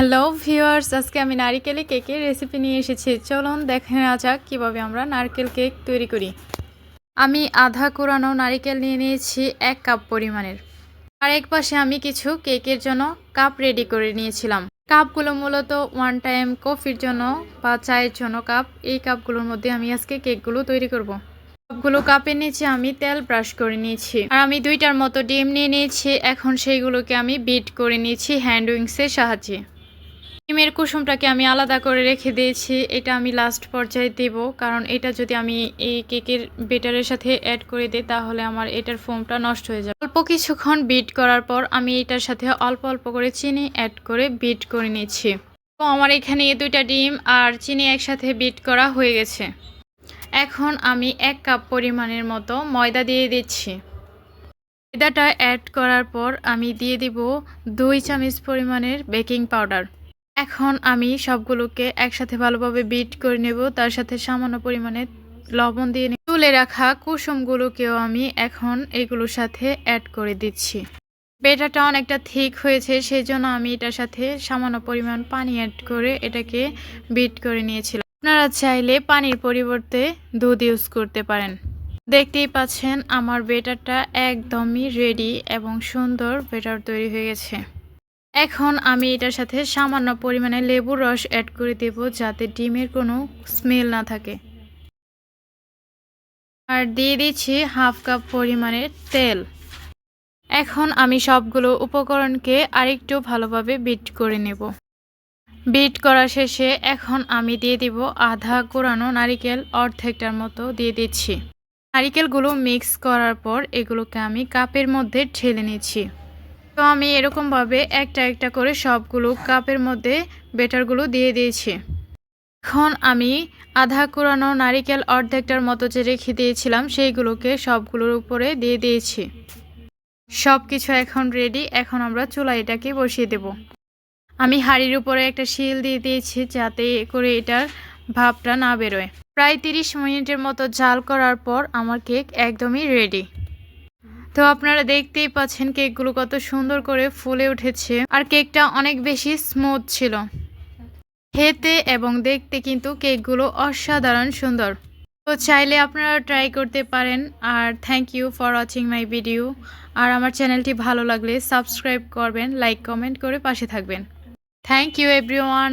Hello viewers আজকে আমি নারিকেলে কেকের রেসিপি নিয়ে এসেছি। চলুন দেখে নেওয়া যাক কীভাবে আমরা নারকেল কেক তৈরি করি। আমি আধা কোরানো নারিকেল নিয়ে নিয়েছি এক কাপ পরিমাণের। আর এক পাশে আমি কিছু কেকের জন্য কাপ রেডি করে নিয়েছিলাম। কাপগুলো মূলত ওয়ান টাইম কফির জন্য বা চায়ের জন্য কাপ। এই কাপগুলোর মধ্যে আমি আজকে কেকগুলো তৈরি করব। সবগুলো কাপের নিচে আমি তেল ব্রাশ করে নিয়েছি। আর আমি দুইটার মতো ডিম নিয়ে নিয়েছি। এখন সেইগুলোকে আমি বিট করে নিয়েছি হ্যান্ড উইংসের সাহায্যে। ডিমের কুসুমটাকে আমি আলাদা করে রেখে দিয়েছি। এটা আমি লাস্ট পর্যায়ে দেব। কারণ এটা যদি আমি এই কেকের বেটারের সাথে অ্যাড করে দিই, তাহলে আমার এটার ফোমটা নষ্ট হয়ে যাবে। অল্প কিছুক্ষণ বিট করার পর আমি এটার সাথে অল্প অল্প করে চিনি অ্যাড করে বিট করে নিচ্ছি। তো আমার এখানে দুইটা ডিম আর চিনি একসাথে বিট করা হয়ে গেছে। এখন আমি এক কাপ পরিমাণের মতো ময়দা দিয়ে দিচ্ছি। ময়দাটা অ্যাড করার পর আমি দিয়ে দিব দুই চামচ পরিমাণের বেকিং পাউডার এখন আমি সবগুলোকে একসাথে ভালোভাবে বিট করে নেব, তার সাথে সামান্য পরিমাণে লবণ দিয়ে। তুলে রাখা কুসুমগুলোকেও আমি এখন এগুলোর সাথে অ্যাড করে দিচ্ছি। বেটাটা অনেকটা ঠিক হয়েছে সেই জন্য আমি এটার সাথে সামান্য পরিমাণ পানি অ্যাড করে এটাকে বিট করে নিয়েছিলাম। আপনারা চাইলে পানির পরিবর্তে দুধ ইউজ করতে পারেন। দেখতেই পাচ্ছেন আমার বেটারটা একদমই রেডি এবং সুন্দর বেটার তৈরি হয়ে গেছে। এখন আমি এটার সাথে সামান্য পরিমাণে লেবুর রস অ্যাড করে দেব যাতে ডিমের কোনো স্মেল না থাকে। আর দিয়ে দিচ্ছি হাফ কাপ পরিমাণের তেল। এখন আমি সবগুলো উপকরণকে আরেকটু ভালোভাবে বিট করে নেব। বিট করা শেষে এখন আমি দিয়ে দিব আধা কোরানো নারিকেল অর্ধেকটার মতো দিয়ে দিচ্ছি। নারিকেলগুলো মিক্স করার পর এগুলোকে আমি কাপের মধ্যে ঢেলে নিচ্ছি। তো আমি এরকমভাবে একটা একটা করে সবগুলো কাপের মধ্যে বেটারগুলো দিয়ে দিয়েছি। এখন আমি আধা কোরানো নারিকেল অর্ধেকটার মতো যে রেখে দিয়েছিলাম, সেইগুলোকে সবগুলোর উপরে দিয়ে দিয়েছি। সব কিছু এখন রেডি এখন আমরা চুলা এটাকে বসিয়ে দেব। আমি হাঁড়ির উপরে একটা শিল দিয়ে দিয়েছি যাতে করে এটার ভাবটা না বেরোয়। প্রায় তিরিশ মিনিটের মতো জাল করার পর আমার কেক একদমই রেডি তো আপনারা দেখতেই পাচ্ছেন কেকগুলো কত সুন্দর করে ফুলে উঠেছে। আর কেকটা অনেক বেশি স্মুথ ছিল। খেতে এবং দেখতে কিন্তু কেকগুলো অসাধারণ সুন্দর। তো চাইলে আপনারা ট্রাই করতে পারেন। আর thank you for watching my video আর আমার চ্যানেলটি ভালো লাগলে সাবস্ক্রাইব করবেন লাইক কমেন্ট করে পাশে থাকবেন। Thank you everyone